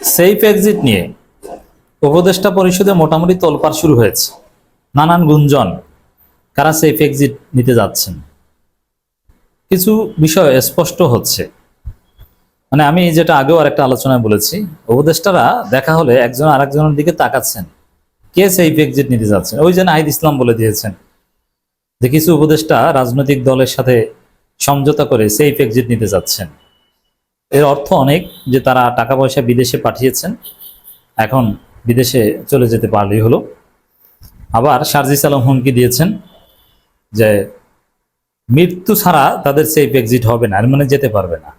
Safe exit নিয়ে উপদেষ্টা পরিষদে মোটামুটি তোলপাড় শুরু হয়েছে। নানান গুঞ্জন কারা সেফ এক্সিট নিতে যাচ্ছেন। কিছু বিষয় স্পষ্ট হচ্ছে। মানে আমি যেটা আগেও আরেকটা আলোচনায় বলেছি, উপদেষ্টারা দেখা হলে একজন আরেকজনের দিকে তাকাচ্ছেন। কে সেফ এক্সিট নিতে যাচ্ছেন? ওই যে নাহিদ ইসলাম বলে দিয়েছেন যে কিছু উপদেষ্টা রাজনৈতিক দলের সাথে সমঝোতা করে সেফ এক্সিট নিতে যাচ্ছেন। এর অর্থ অনেক যে তারা টাকা পয়সা বিদেশে পাঠিয়েছেন। এখন বিদেশে চলে যেতে পারলেই হলো। আবার সার্জিস আলম হুমকি দিয়েছেন যে মৃত্যু ছাড়া তাদের সেফ এক্সিট হবে না মানে যেতে পারবে না।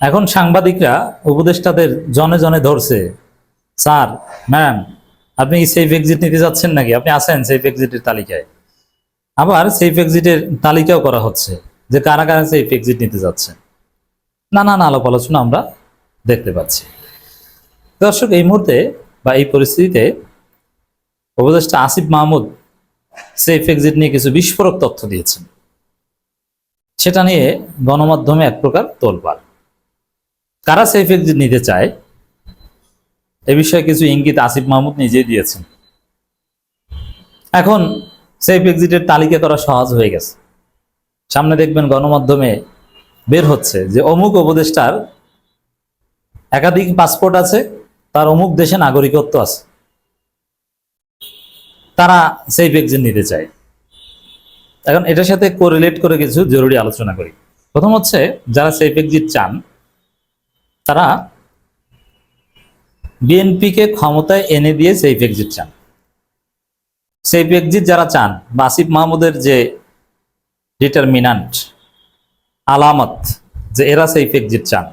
এখন সাংবাদিকরা, উপদেষ্টাদের জনে জনে ধরছে, স্যার, ম্যাম, আপনি সেফ এক্সিট নিতে যাচ্ছেন নাকি? আপনি আছেন সেফ এক্সিটের তালিকায়। আবার সেফ এক্সিটের তালিকাও করা হচ্ছে যে কারা কারা সেফ এক্সিট নিতে যাচ্ছে নানান আলাপ আলোচনা আমরা দেখতে পাচ্ছি। দর্শক, এই মুহূর্তে বা এই পরিস্থিতিতে উপদেষ্টা আসিফ মাহমুদ সেফ এক্সিট নিয়ে কিছু বিস্ফোরক তথ্য দিয়েছেন। সেটা নিয়ে গণমাধ্যমে এক প্রকার তোলপাড়। কারা সেফ এক্সিট নিতে চায়, এ বিষয়ে কিছু ইঙ্গিত আসিফ মাহমুদ নিজেই দিয়েছেন। এখন সেফ এক্সিটের তালিকা করা সহজ হয়ে গেছে। সামনে দেখবেন গণমাধ্যমে বের হচ্ছে যে অমুক উপদেষ্টার একাধিক পাসপোর্ট আছে, তার অমুক দেশে নাগরিকত্ব আছে। তারা সেই এক্সিট নিতে চায়। এখন এটার সাথে কোরিলেট করে কিছু জরুরি আলোচনা করি। প্রথম হচ্ছে, যারা সেফ এক্সিট চান, তারা বিএনপিকে ক্ষমতায় এনে দিয়ে সেফ এক্সিট চান। সেফ এক্সিট যারা চান বা আসিফ মাহমুদের যে ডিটারমিনান্ট আলামত যে এরা সেফ এক্সিট চান।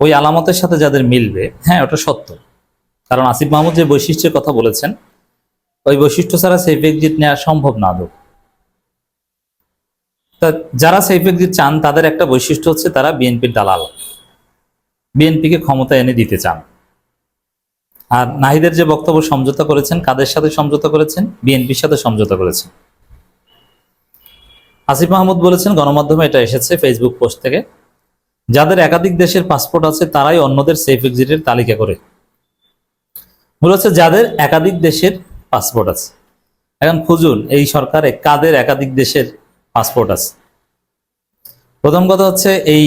ওই আলামতের সাথে যাদের মিলবে হ্যাঁ ওটা সত্য। কারণ আসিফ মাহমুদ যে বৈশিষ্ট্যের কথা বলেছেন, ওই বৈশিষ্ট্য ছাড়া সেফ এক্সিট নেওয়া সম্ভব না আদৌ। তা যারা সেফ এক্সিট চান, তাদের একটা বৈশিষ্ট্য হচ্ছে তারা বিএনপির দালাল। বিএনপিকে ক্ষমতা এনে দিতে চান। আর নাহিদের যে বক্তব্য, সমঝোতা করেছেন, কাদের সাথে সমঝোতা করেছেন? বিএনপির সাথে সমঝোতা করেছেন। আসিফ মাহমুদ বলেছেন, গণমাধ্যমে এটা এসেছে ফেসবুক পোস্ট থেকে। যাদের একাধিক দেশের পাসপোর্ট আছে, তারাই অন্যদের সেফ এক্সিটের তালিকা করে। মূল হচ্ছে যাদের একাধিক দেশের পাসপোর্ট আছে। এখন খুঁজুন, এই সরকারে কাদের একাধিক দেশের পাসপোর্ট আছে? প্রথম কথা হচ্ছে, এই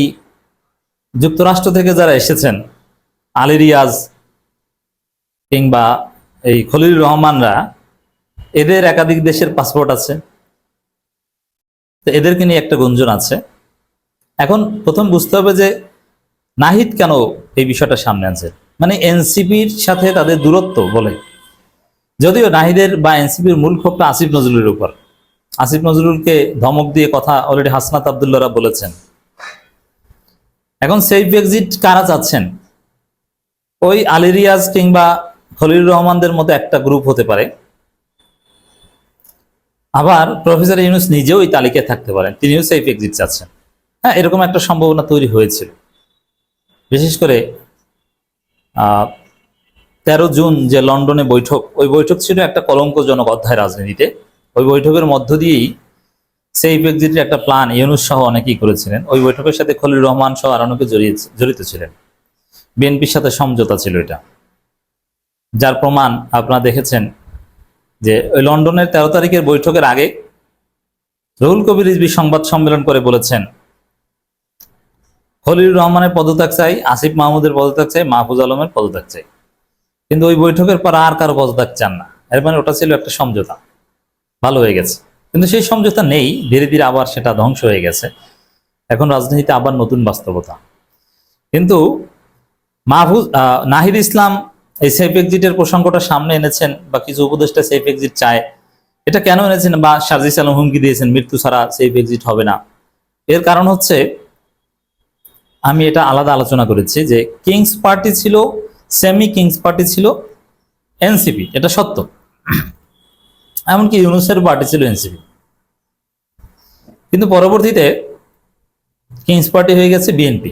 যুক্তরাষ্ট্র থেকে যারা এসেছেন, আলী রিয়াজ কিংবা এই খলিল রহমানরা, এদের একাধিক দেশের পাসপোর্ট আছে। তো এদেরকে নিয়ে একটা গুঞ্জন আছে। এখন প্রথম বুঝতে হবে যে নাহিদ কেন এই বিষয়টা সামনে আনছে? মানে এনসিপির সাথে তাদের দূরত্ব বলে। যদিও নাহিদের বা এনসিপির মূল ক্ষোভটা আসিফ নজরুলের উপর। আসিফ নজরুলকে ধমক দিয়ে কথা অলরেডি হাসনাত আবদুল্লারা বলেছেন। এখন সেফ এক্সিট কারা চাচ্ছেন? ওই আলী রিয়াজ কিংবা খলিল রহমানদের মতো একটা গ্রুপ হতে পারে। আবার প্রফেসর ইউনুস নিজেও এই তালিকায় থাকতে পারেন। তিনিও সেফ এক্সিট চাচ্ছেন। হ্যাঁ এরকম একটা সম্ভাবনা তৈরি হয়েছিল। বিশেষ করে তেরো জুন যে লন্ডনে বৈঠক, ওই বৈঠক ছিল একটা কলঙ্কজনক অধ্যায় রাজনীতিতে। ওই বৈঠকের মধ্য দিয়েই সেফ এক্সিটের একটা প্ল্যান ইউনুস সহ অনেকেই করেছিলেন। ওই বৈঠকের সাথে খলিল রহমান সহ আর অনেকে জড়িয়ে জড়িত ছিলেন। বিএনপির সাথে সমঝোতা ছিল এটা। যার প্রমাণ আপনারা দেখেছেন যে ওই লন্ডনের তেরো তারিখের বৈঠকের আগে রহুল কবির রিজবি সংবাদ সম্মেলন করে বলেছেন খলিল রহমানের পদত্যাগ চাই, আসিফ মাহমুদের পদত্যাগ চাই, মাহফুজ আলমের পদত্যাগ চাই। কিন্তু ওই বৈঠকের পর আর কারও পদত্যাগ চান না। এর মানে ওটা ছিল একটা সমঝোতা। ভালো হয়ে গেছে। কিন্তু সেই সমঝোতা নেই, ধীরে ধীরে আবার সেটা ধ্বংস হয়ে গেছে। এখন রাজনীতিতে আবার নতুন বাস্তবতা। কিন্তু মাহফুজ নাহিদ ইসলাম এই সেফ এক্সিটের প্রসঙ্গটা সামনে এনেছেন বা কিছু উপদেষ্টা সেফ এক্সিট চায়। এটা কেন এনেছেন বা সার্জিস আলম হুমকি দিয়েছেন, মৃত্যু ছাড়া সেফ এক্সিট হবে না? এর কারণ হচ্ছে, আমি এটা আলাদা আলোচনা করেছি যে কিংস পার্টি ছিল সেমি কিংস পার্টি ছিল এনসিপি এটা সত্য। এমনকি ইউনুসের পার্টি ছিল এনসিপি কিন্তু পরবর্তীতে কিংস পার্টি হয়ে গেছে বিএনপি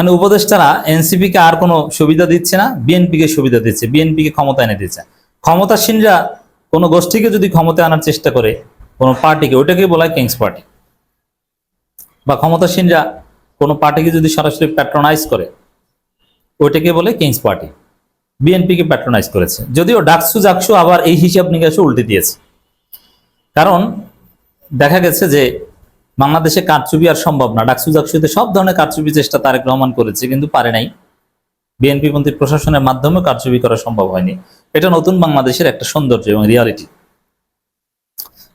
মানে উপদেষ্টারা এনসিপি কে আর কোনো সুবিধা দিচ্ছে না, বিএনপি কে সুবিধা দিচ্ছে, বিএনপি কে ক্ষমতা এনে দিচ্ছে। ক্ষমতাসীনরা কোনো গোষ্ঠীকে যদি ক্ষমতা আনার চেষ্টা করে, কোনো পার্টিকে ওইটাকে বলা হয় কিংস পার্টি। বা ক্ষমতাসীনরা কোনো পার্টিকে যদি সরাসরি প্যাট্রোনাইজ করে, ওইটাকে বলে কিংস পার্টি। বিএনপিকে প্যাট্রোনাইজ করেছে। যদিও ডাকসু জাকসু আবার এই হিসাব নিকাশও উল্টে দিয়েছে। কারণ দেখা গেছে যে বাংলাদেশে কারচুপি আর সম্ভব না। ডাকসু জাকসুতে সব ধরনের কারচুপি চেষ্টা তারেক রহমান করেছে, কিন্তু পারে নাই। বিএনপি পন্থী প্রশাসনের মাধ্যমে কারচুপি করা সম্ভব হয়নি। এটা নতুন বাংলাদেশের একটা সৌন্দর্য এবং রিয়ালিটি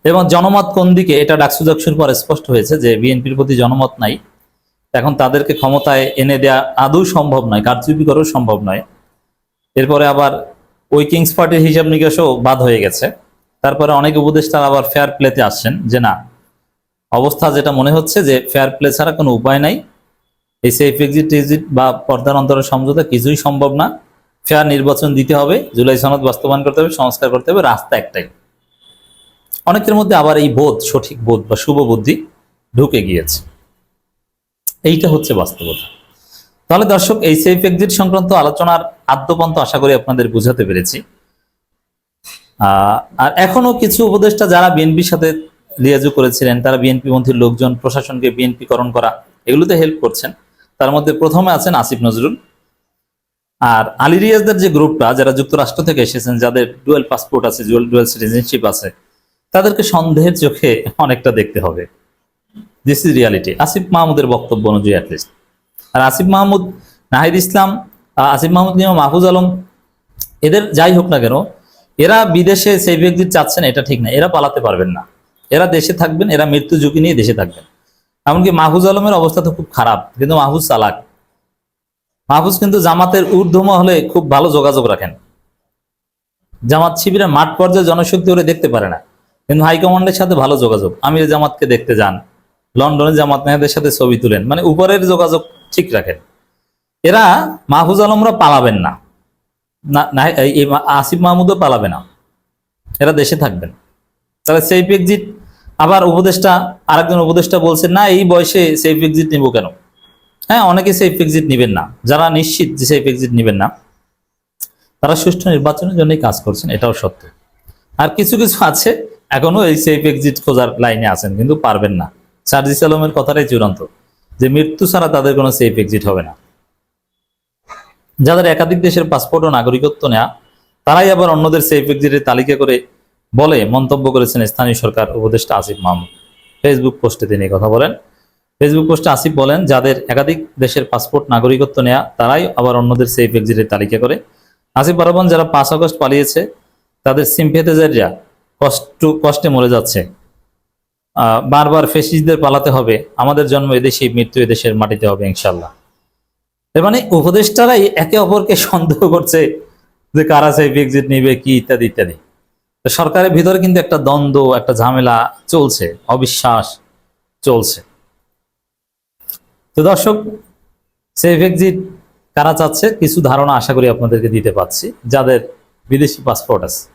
এবং জনমত কোন দিকে, এটা ডাকসু জাকসুর পর স্পষ্ট হয়েছে যে বিএনপির প্রতি জনমত নাই। এখন তাদেরকে ক্ষমতায় এনে দেয়া আদৌ সম্ভব নয়, কারচুপি করাও সম্ভব নয়। এরপরে আবার ওই কিংস পার্টির হিসাব নিকাশও বাদ হয়ে গেছে। তারপরে অনেক উপদেষ্টা আবার ফেয়ার প্লেতে আসছেন যে না অবস্থা যেটা মনে হচ্ছে যে ফেয়ার প্লে ছাড়া কোনো উপায় নাই। এই সেফ এক্সিট টেক্সিট বা পর্দার অন্তরের সমঝোতা কিছুই সম্ভব না। ফেয়ার নির্বাচন দিতে হবে, জুলাই সনদ বাস্তবায়ন করতে হবে, সংস্কার করতে হবে, রাস্তা একটাই। অনেকের মধ্যে আবার এই বোধ, সঠিক বোধ বা শুভ বুদ্ধি ঢুকে গিয়েছে। এইটা হচ্ছে বাস্তবতা। তাহলে দর্শক, এই সেফ এক্সিট সংক্রান্ত আলোচনার আদ্যপন্ত আশা করি আপনাদের বুঝাতে পেরেছি। আর এখনও কিছু উপদেষ্টা যারা বিএনপির সাথে লিয়াজু করেছিলেন, তারা বিএনপি পন্থীর লোকজন, প্রশাসনকে বিএনপি করণ করা, এগুলোতে হেল্প করছেন। তার মধ্যে প্রথমে আছেন আসিফ নজরুল। আর আলী রিয়াজদের যে গ্রুপটা, যারা যুক্তরাষ্ট্র থেকে এসেছেন, যাদের ডুয়েল পাসপোর্ট আছে ডুয়েল সিটিজেনশিপ আছে, তাদেরকে সন্দেহের চোখে অনেকটা দেখতে হবে। দিস ইজ রিয়ালিটি আসিফ মাহমুদের বক্তব্য অনুযায়ী অ্যাটলিস্ট আর আসিফ মাহমুদ, নাহিদ ইসলাম আসিফ মাহমুদ নিয়ম মাহফুজ আলম, এদের যাই হোক না কেন, এরা বিদেশে সেই ব্যক্তি চাচ্ছেন, এটা ঠিক না, এরা পালাতে পারবেন না। দেশে থাকবেন, এরা মৃত্যু ঝুঁকি নিয়ে দেশে থাকবেন। এমনকি মাহফুজ আলমের অবস্থা তো খুব খারাপ, কিন্তু মাহফুজ চালাক। মাহফুজ কিন্তু জামাতের ঊর্ধ্বম হলে খুব ভালো যোগাযোগ রাখেন। জামাত শিবিরের মাঠ পর্যায়ে জনশক্তি ওরে দেখতে পারে না, কিন্তু হাইকমান্ডের সাথে ভালো যোগাযোগ। আমির জামাতকে দেখতে যান লন্ডনে জামাত নেহাদের সাথে ছবি তুলেন মানে উপরের যোগাযোগ ঠিক রাখেন। এরা মাহফুজ আলমরা পালাবেন না আসিফ মাহমুদও পালাবে না। এরা দেশে থাকবেন। তাহলে সেফ এক্সিট আবার উপদেষ্টা, আরেকজন উপদেষ্টা বলছেন না, এই বয়সে সেফ এক্সিট নিব কেন? হ্যাঁ অনেকে সেফ এক্সিট নেবেন না। যারা নিশ্চিত যে সেফ এক্সিট নেবেন না, তারা সুষ্ঠু নির্বাচনের জন্যই কাজ করছেন, এটাও সত্য। আর কিছু কিছু আছে, এখনও এই সেফ এক্সিট খোঁজার লাইনে আছেন, কিন্তু পারবেন না। সার্জিস আলমের কথাটাই চূড়ান্ত, যে মৃত্যু ছাড়া তাদের কোনো সেফ এক্সিট হবে না। যাদের একাধিক দেশের পাসপোর্ট ও নাগরিকত্ব নেওয়া তারাই আবার অন্যদের সেফ এক্সিটের তালিকা করে বলে মন্তব্য করেছেন স্থানীয় সরকার উপদেষ্টা আসিফ মাহমুদ। ফেসবুক পোস্টে তিনি কথা বলেন। ফেসবুক পোস্টে আসিফ বলেন, যাদের একাধিক দেশের পাসপোর্ট নাগরিকত্ব নেওয়া তারাই আবার অন্যদের সেফ এক্সিটের তালিকা করে। আসিফ বারবান, যারা পাঁচ আগস্ট পালিয়েছে, তাদের সিম্পেথেজাররা কষ্ট, কষ্টে মরে যাচ্ছে। বারবার ফেসিসদের পালাতে হবে। আমাদের জন্ম এদেশেই, মৃত্যু এদেশের মাটিতে হবে ইনশাল্লাহ এর মানে উপদেষ্টারাই একে অপরকে সন্দেহ করছে যে কারা সেফ এক্সিট নিবে, কি ইত্যাদি ইত্যাদি। সরকারের ভিতরে কিন্তু একটা দ্বন্দ্ব, একটা ঝামেলা চলছে, অবিশ্বাস চলছে। তো দর্শক সেফ এক্সিট কারা চাচ্ছে? কিছু ধারণা আশা করি আপনাদেরকে দিতে পারছি, যাদের বিদেশি পাসপোর্ট আছে।